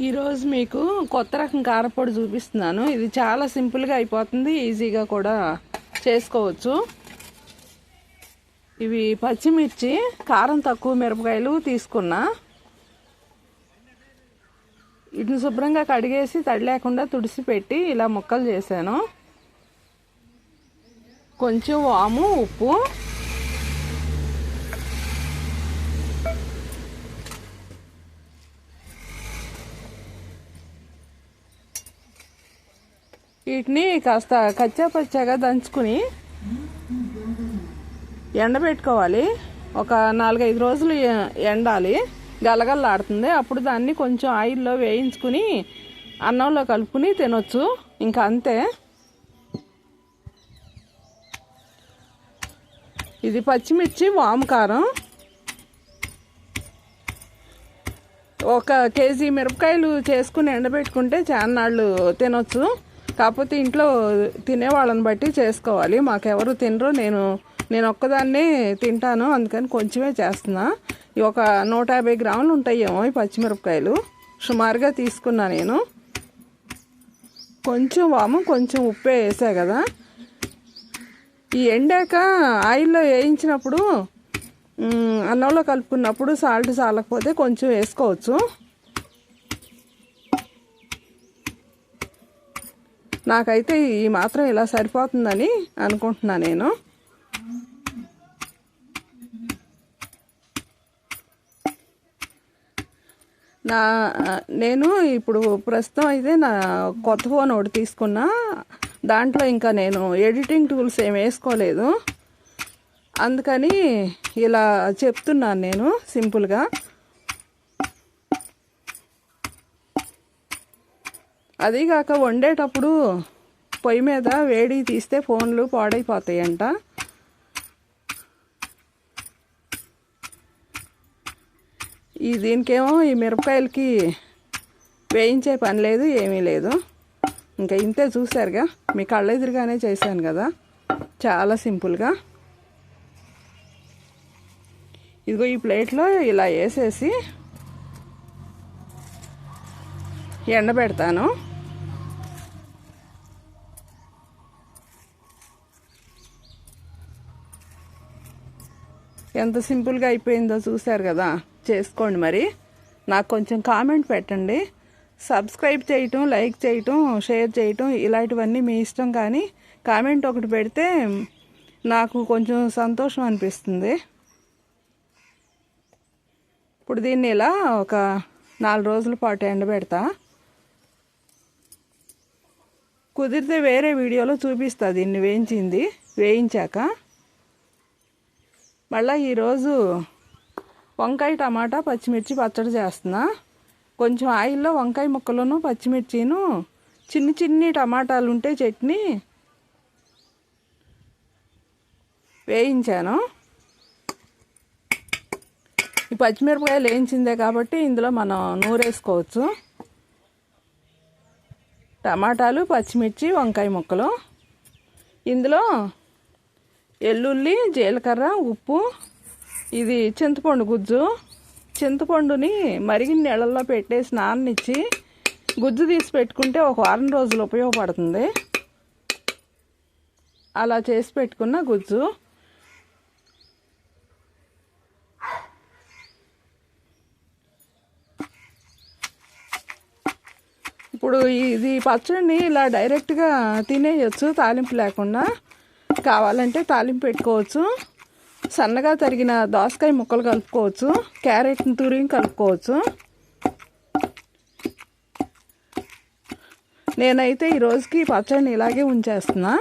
ఈరోజు మీకు కొత్త రకం కారపొడి చూపిస్తున్నాను. ఇది చాలా సింపుల్గా అయిపోతుంది. ఈజీగా కూడా చేసుకోవచ్చు. ఇవి పచ్చిమిర్చి కారం తక్కువ మిరపకాయలు తీసుకున్నా. వీటిని శుభ్రంగా కడిగేసి తడి లేకుండా తుడిసి పెట్టి ఇలా ముక్కలు చేశాను. కొంచెం వాము ఉప్పు వీటిని కాస్త కచ్చా పచ్చాగా దంచుకుని ఎండబెట్టుకోవాలి ఒక నాలుగైదు రోజులు ఎ- ఎండాలి. గలగల్లాడుతుంది. అప్పుడు దాన్ని కొంచెం ఆయిల్లో వేయించుకుని అన్నంలో కలుపుకుని తినొచ్చు. ఇంకా అంతే. ఇది పచ్చిమిర్చి వాము కారం. ఒక కేజీ మిరపకాయలు చేసుకుని ఎండబెట్టుకుంటే చాన్నాళ్ళు తినొచ్చు. కాకపోతే ఇంట్లో తినేవాళ్ళని బట్టి చేసుకోవాలి. మాకెవరు తినరు. నేను నేను ఒక్కదాన్నే తింటాను. అందుకని కొంచెమే చేస్తున్నా. ఒక నూట యాభై గ్రాములు ఉంటాయేమో ఈ పచ్చిమిరపకాయలు. సుమారుగా తీసుకున్నా నేను. కొంచెం వాము కొంచెం ఉప్పే వేసా కదా. ఈ ఎండాక ఆయిల్లో వేయించినప్పుడు అన్నంలో కలుపుకున్నప్పుడు సాల్ట్ చాలకపోతే కొంచెం వేసుకోవచ్చు. నాకైతే ఈ మాత్రం ఇలా సరిపోతుందని అనుకుంటున్నా నేను. నా నేను ఇప్పుడు ప్రస్తుతం అయితే నా కొత్త ఫోన్ ఒకటి తీసుకున్నా. దాంట్లో ఇంకా నేను ఎడిటింగ్ టూల్స్ ఏం వేసుకోలేదు. అందుకని ఇలా చెప్తున్నాను నేను సింపుల్గా. అదీగాక వండేటప్పుడు పొయ్యి మీద వేడి తీస్తే ఫోన్లు పాడైపోతాయంట. ఈ దీనికేమో ఈ మిరపకాయలకి వేయించే పని లేదు ఏమీ లేదు. ఇంకా ఇంతే చూసారుగా మీ కళ్ళ ఎదురుగానే చేశాను కదా. చాలా సింపుల్గా. ఇదిగో ఈ ప్లేట్లో ఇలా వేసేసి ఎండబెడతాను. ఎంత సింపుల్గా అయిపోయిందో చూశారు కదా? చేసుకోండి మరి. నాకు కొంచెం కామెంట్ పెట్టండి. సబ్స్క్రైబ్ చేయటం లైక్ చేయటం షేర్ చేయటం ఇలాంటివన్నీ మీ ఇష్టం కానీ కామెంట్ ఒకటి పెడితే నాకు కొంచెం సంతోషం అనిపిస్తుంది. ఇప్పుడు దీన్ని ఇలా ఒక నాలుగు రోజుల పాటు ఎండబెడతా. కుదిరితే వేరే వీడియోలో చూపిస్తా దీన్ని వేయించింది. వేయించాక మళ్ళీ ఈరోజు వంకాయ టమాటా పచ్చిమిర్చి పచ్చడి చేస్తున్నా. కొంచెం ఆయిల్లో వంకాయ ముక్కలను పచ్చిమిర్చిను చిన్ని చిన్ని టమాటాలు ఉంటే చట్నీ వేయించాను. ఈ పచ్చిమిరపకాయలు వేయించిందే కాబట్టి ఇందులో మనం నూరేసుకోవచ్చు. టమాటాలు పచ్చిమిర్చి వంకాయ ముక్కలు. ఇందులో ఎల్లుల్లి జీలకర్ర ఉప్పు ఇది చింతపండు గుజ్జు. చింతపండుని మరిగిన నీళ్ళల్లో పెట్టేసి నాననిచ్చి గుజ్జు తీసి పెట్టుకుంటే ఒక వారం రోజులు ఉపయోగపడుతుంది. అలా చేసి పెట్టుకున్న గుజ్జు. ఇప్పుడు ఇది పచ్చడిని ఇలా డైరెక్ట్గా తినేయచ్చు తాలింపు లేకుండా. కావాలంటే తాలింపు పెట్టుకోవచ్చు. సన్నగా తరిగిన దోసకాయ ముక్కలు కలుపుకోవచ్చు. క్యారెట్ని తురిమి కలుపుకోవచ్చు. నేనైతే ఈరోజుకి పచ్చడిని ఇలాగే ఉంచేస్తున్నా.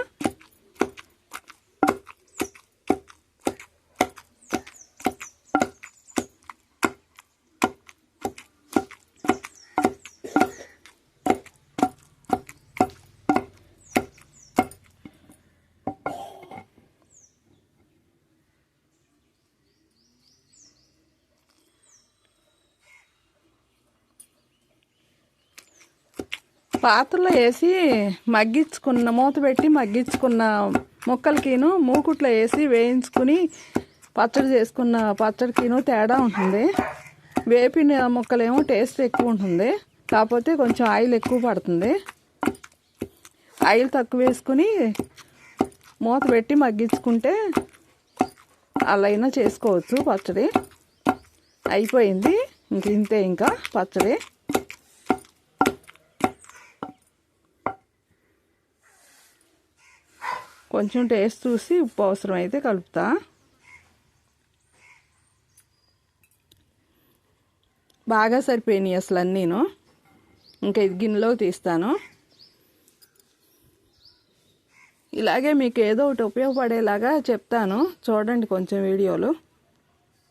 పాత్రలో వేసి మగ్గించుకున్న మూత పెట్టి మగ్గించుకున్న ముక్కలకిను మూకుట్లో వేసి వేయించుకుని పచ్చడి చేసుకున్న పచ్చడికిను తేడా ఉంటుంది. వేపిన ముక్కలేమో టేస్ట్ ఎక్కువ ఉంటుంది. కాకపోతే కొంచెం ఆయిల్ ఎక్కువ పడుతుంది. ఆయిల్ తక్కువ వేసుకుని మూత పెట్టి మగ్గించుకుంటే అలా అయినా చేసుకోవచ్చు పచ్చడి. అయిపోయింది. ఇంక ఇంతే ఇంకా పచ్చడి. కొంచెం టేస్ట్ చూసి ఉప్పు అవసరం అయితే కలుపుతా. బాగా సరిపోయినాయి అసలు అన్నీను ఇంకా ఇది గిన్నెలోకి తీస్తాను. ఇలాగే మీకు ఏదో ఒకటి ఉపయోగపడేలాగా చెప్తాను. చూడండి కొంచెం వీడియోలు.